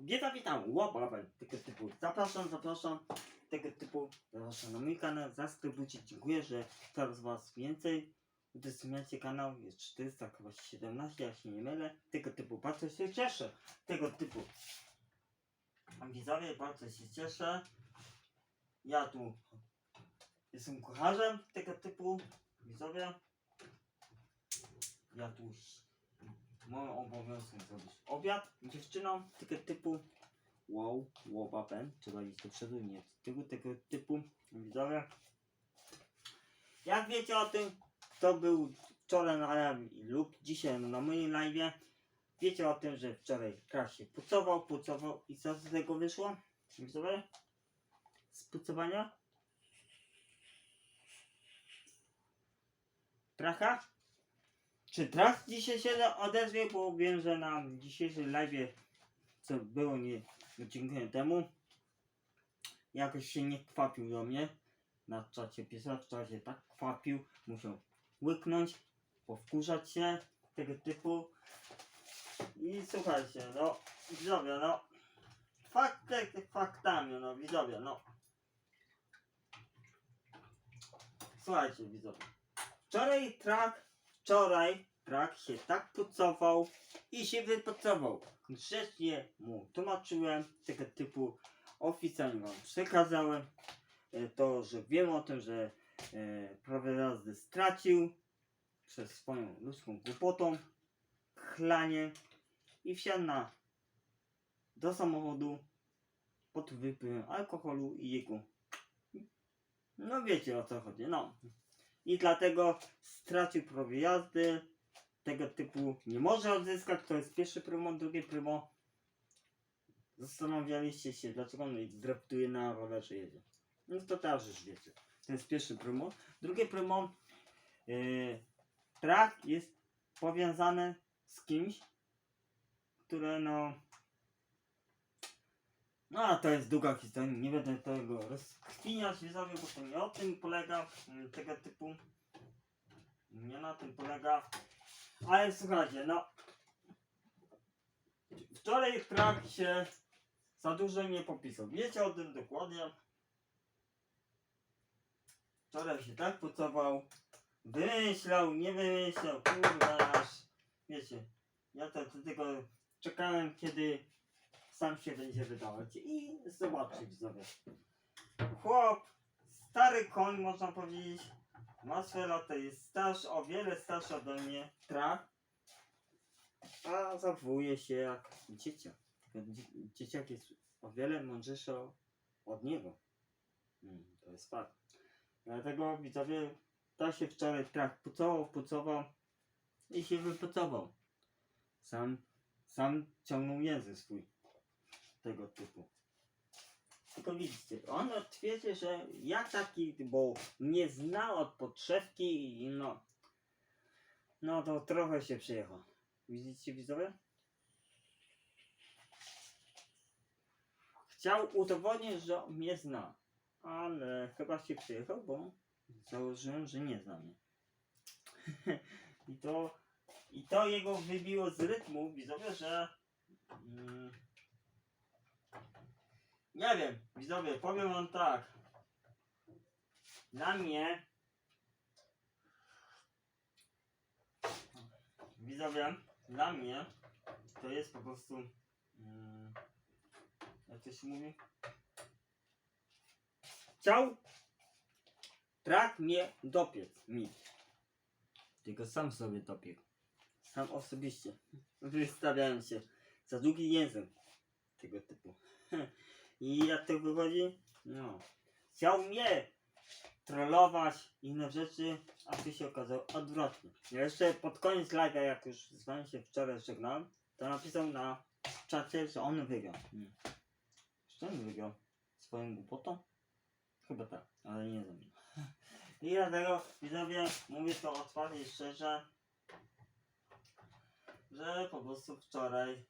Witam, witam, łapawę tego typu. Zapraszam, zapraszam tego typu. Zapraszam na mój kanał, zasubskrybujcie. Dziękuję, że coraz was więcej. Udostępniacie kanał, jest 400, chyba 17, jak się nie mylę. Tego typu, bardzo się cieszę. Tego typu. Widzowie, bardzo się cieszę. Ja tu jestem kucharzem tego typu. Widzowie. Ja tu Moim obowiązkiem zrobić obiad dziewczynom tego typu. Wow, łobapen. Trzeba iść nie z tyłu tego typu. Widzowie. Jak wiecie o tym, kto był wczoraj na live lub dzisiaj na moim live, wiecie o tym, że wczoraj Kras się pucował, pucował i co z tego wyszło? Widzowie? Z pucowania? Tracha? Czy Trach dzisiaj się odezwie, bo wiem, że na dzisiejszym live, co było nie dziękuję temu, jakoś się nie kwapił do mnie. Na czacie pisał, w czacie tak kwapił, musiał łyknąć, powkurzać się, tego typu. I słuchajcie, no, widzowie, no, fakty faktami, no, widzowie, no. Słuchajcie, widzowie. Wczoraj Trak Wczoraj Trak się tak pucował i się wypucował. Grzecznie mu tłumaczyłem tego typu oficjalnie wam przekazałem e, to, że wiem o tym, że e, prawo jazdy stracił przez swoją ludzką głupotą, chlanie i wsiadł na, do samochodu pod wpływem alkoholu i jego. No wiecie o co chodzi, no i dlatego stracił prawo jazdy. Tego typu nie może odzyskać. To jest pierwszy prymo, drugie prymo. Zastanawialiście się, dlaczego on draftuje na rowerze jedzie. No to też już wiecie. To jest pierwszy prymo. Drugie prymo. Yy, jest powiązany z kimś, które no. No a to jest długa historia, nie będę tego rozkwiniać widzowie, bo to nie o tym polega tego typu. Nie na tym polega. Ale słuchajcie, no. Wczoraj Trak się za dużo nie popisał. Wiecie o tym dokładnie. Wczoraj się tak pucował. Wymyślał, nie wymyślał, kurwa aż. Wiecie, ja to tylko czekałem kiedy sam się będzie wydawać i zobaczcie widzowie. Chłop, stary koń można powiedzieć, ma swoje lata, jest starszy, o wiele starszy ode mnie, trak, a zachowuje się jak dzieciak. Dzieciak jest o wiele mądrzejszy od niego. Mm, to jest fakt. Dlatego widzowie, tak się wczoraj trak pucował, pucował i się wypucował. Sam, sam ciągnął język swój tego typu. Tylko widzicie, on twierdzi, że ja taki, bo mnie znał od podszewki i no, no to trochę się przyjechał. Widzicie widzowie? Chciał udowodnić, że mnie zna, ale chyba się przyjechał, bo założyłem, że nie zna mnie. I to, I to jego wybiło z rytmu, widzowie, że mm, nie wiem, widzowie, powiem wam tak. Dla mnie widzowie, dla mnie to jest po prostu mm, jak to się mówi? Chciał trak mnie dopiec mi. Tylko sam sobie dopiekł. Sam osobiście. Wystawiałem się za długi język tego typu. I jak to wychodzi? No. Chciał mnie trollować, inne rzeczy, a tu się okazało odwrotnie. Ja jeszcze pod koniec live'a, jak już z wami się wczoraj żegnałem, to napisał na czacie, że on wygrał. Nie. Czy on wygrał? Swoją głupotą? Chyba tak, ale nie ze mną. I dlatego widzowie, mówię to otwarcie i szczerze, że po prostu wczoraj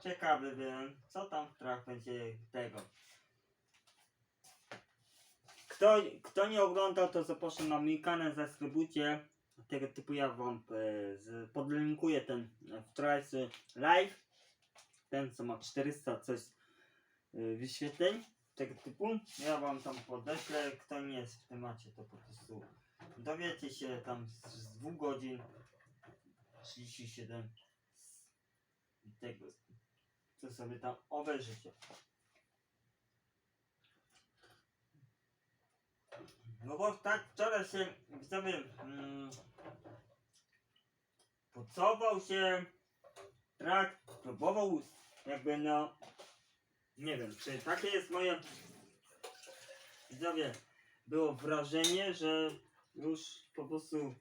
Ciekawy byłem, co tam w trach będzie tego. Kto, kto nie oglądał, to zapraszam na mój kanał, zasubskrybujcie. Tego typu ja wam e, podlinkuję ten e, wczorajszy live. ten co ma 400 coś y, wyświetleń tego typu. Ja wam tam podeślę, kto nie jest w temacie, to po prostu dowiecie się tam z, z 2 godzin 37 z tego, co sobie tam obejrzycie. No bo tak wczoraj się widzowie mm, się tak, próbował jakby no nie wiem, czy takie jest moje widzowie było wrażenie, że już po prostu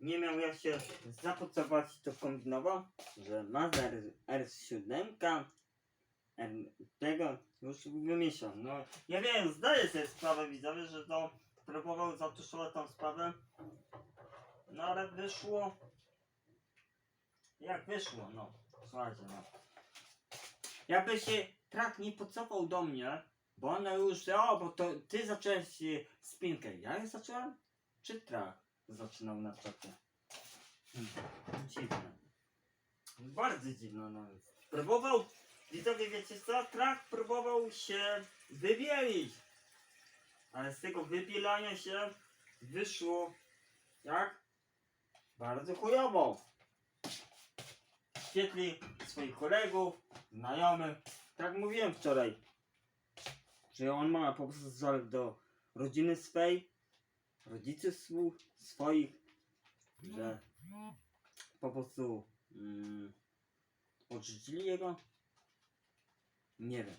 nie miał jak się zapocować to kombinował, że Mazda R, R7 R, tego już wymyślał. No ja wiem, zdaję sobie sprawę widzowie, że to próbował zatuszować tą sprawę. No ale wyszło jak wyszło, no. Słuchajcie, no. Jakby się trak nie pocofał do mnie, bo ona już, o, bo to ty zacząłeś spinkę. Ja je zacząłem? Czy trak zaczynał na czacie? Hmm. Dziwne. Bardzo dziwne nawet. Próbował, widzowie wiecie co? Trak próbował się wybielić. Ale z tego wybielania się wyszło jak? Bardzo chujowo świetli swoich kolegów, znajomych. Tak mówiłem wczoraj, że on ma po prostu żal do rodziny swej, rodziców swu- swoich, że po prostu mm, odrzucili jego. Nie wiem.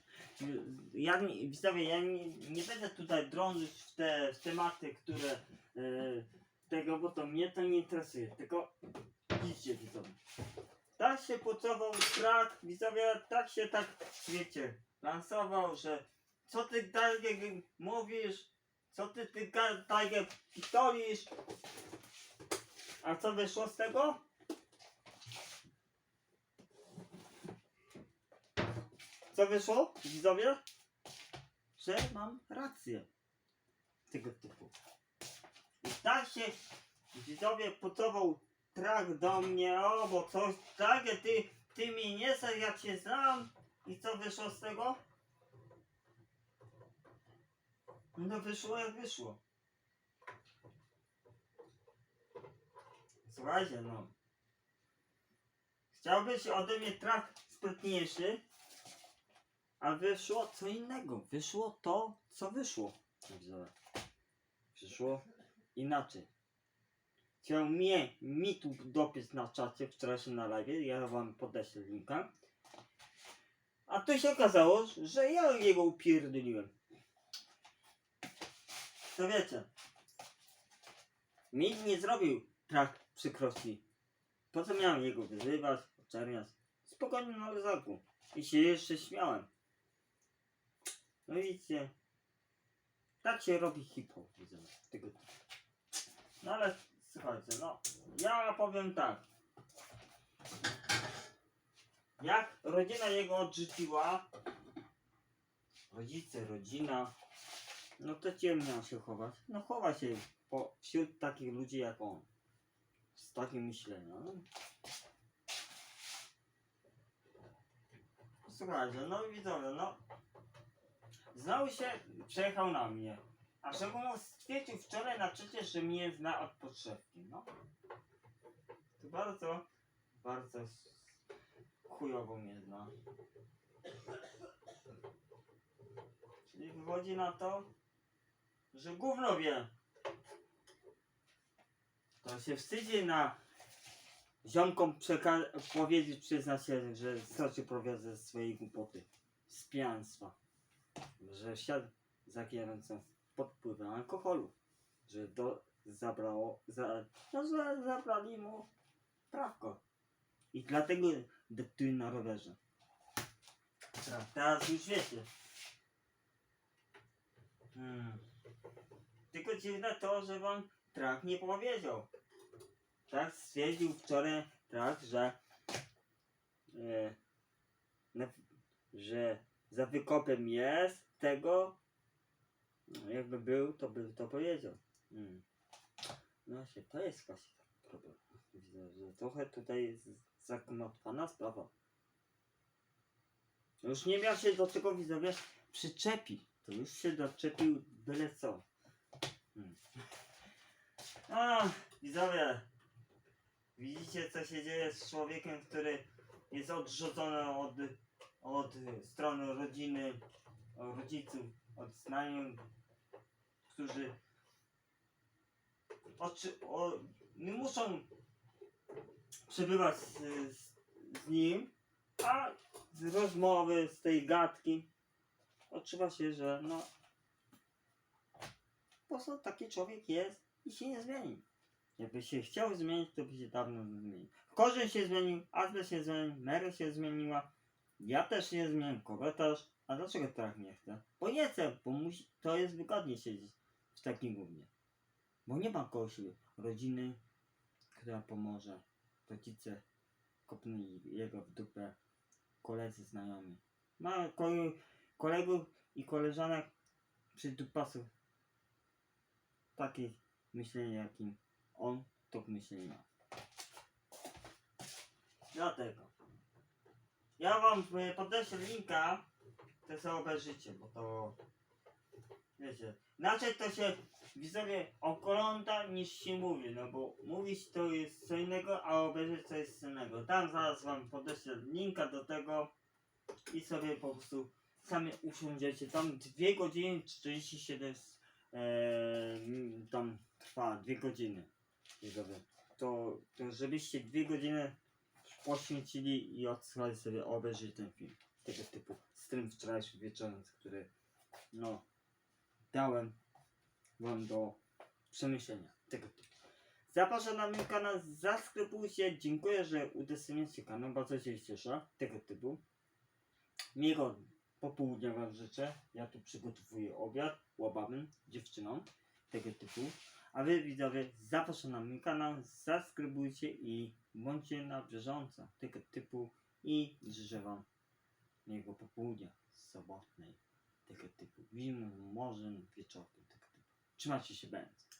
Ja nie, widzowie, ja nie, nie będę tutaj drążyć w te w tematy, które e, tego, bo to mnie to nie interesuje. Tylko idźcie widzowie. Tak się pucował trak, widzowie, tak się tak, wiecie, lansował, że co ty Tiger mówisz, co ty ty Tiger pitolisz, a co wyszło z tego? Co wyszło, widzowie? Że mam rację. Tego typu. I tak się widzowie pucował trak do mnie, o bo coś tak, ty, ty mi nie znasz, ja cię znam. I co wyszło z tego? No wyszło jak wyszło. Słuchajcie no. Chciałbyś ode mnie trak sprytniejszy, a wyszło co innego. Wyszło to, co wyszło. Wyszło inaczej. Chciał mnie, mi tu dopiec na czacie wczorajszym na live, ja wam podeślę linka. A to się okazało, że ja jego upierdoliłem. To wiecie. Mi nie zrobił trak przykrości. Po co miałem jego wyzywać, oczerniać? Spokojnie na lezaku. I się jeszcze śmiałem. No widzicie. Tak się robi widzę. Tego typu. No ale słuchajcie, no ja powiem tak. Jak rodzina jego odrzuciła, rodzice, rodzina, no to gdzie miał się chować? No chowa się po, wśród takich ludzi jak on. Z takim myśleniem. Słuchajcie, no widzowie, no. Znał się, przejechał na mnie. A że mu stwierdził wczoraj na czacie, że mnie zna od podszewki, no. To bardzo, bardzo chujowo mnie zna. Czyli wychodzi na to, że gówno wie. To się wstydzi na ziomkom powiedzieć, przyznać się, że stracił prowiat ze swojej głupoty. Z pijaństwa. Że siadł za kierowcą pod wpływem alkoholu. Że to zabrało, za, no, że zabrali mu prawko. I dlatego deptuje na rowerze. Teraz już wiecie. Hmm. Tylko dziwne to, że wam Trak nie powiedział. Tak stwierdził wczoraj Trak, że e, że za wykopem jest tego no, jakby był, to by to powiedział. Hmm. No właśnie, to jest właśnie problem. Widzę, że trochę tutaj jest zakmatwana sprawa. Już nie miał się do tego widzowie przyczepi. To już się doczepił byle co. Hmm. A, widzowie. Widzicie co się dzieje z człowiekiem, który jest odrzucony od, od strony rodziny, od rodziców, od znajomych, którzy oczy, o, nie muszą przebywać z, z, z nim, a z rozmowy, z tej gadki odczuwa się, że no po prostu taki człowiek jest i się nie zmieni. Jakby się chciał zmienić, to by się dawno zmienił. Korzeń się zmienił, Azle się zmienił, Mary się zmieniła, ja też się zmieniłem, kogo też. A dlaczego tak nie chcę? Bo nie chcę, bo musi, to jest wygodnie siedzieć w takim gównie. Bo nie ma kogoś, rodziny, która pomoże. Rodzice kopnęli jego w dupę, koledzy znajomi. Ma ko- kolegów i koleżanek przy dupasu. Takie myślenie, jakim on to myślenie ma. Dlatego. Ja wam e, podeślę linka, to sobie obejrzycie, bo to wiecie, inaczej to się widzowie ogląda niż się mówi, no bo mówić to jest co innego, a obejrzeć to jest innego. Tam zaraz wam podeślę linka do tego i sobie po prostu sami usiądziecie. Tam 2 godziny 47 e, trwa 2 godziny. To, to żebyście 2 godziny poświęcili i odsłuchali sobie obejrzeć ten film. Tego typu stream wczorajszy wieczorem, który no dałem wam do przemyślenia tego typu. Zapraszam na mój kanał, zaskrybujcie, dziękuję, że udostępniacie kanał, bardzo się cieszę, tego typu. Miłego popołudnia wam życzę, ja tu przygotowuję obiad, łabamy dziewczynom, tego typu. A wy widzowie, zapraszam na mój kanał, zaskrybujcie i bądźcie na bieżąco tego typu i życzę wam miłego popołudnia sobotnej tego typu. Widzimy może wieczorem tego typu. Trzymajcie się, bęc.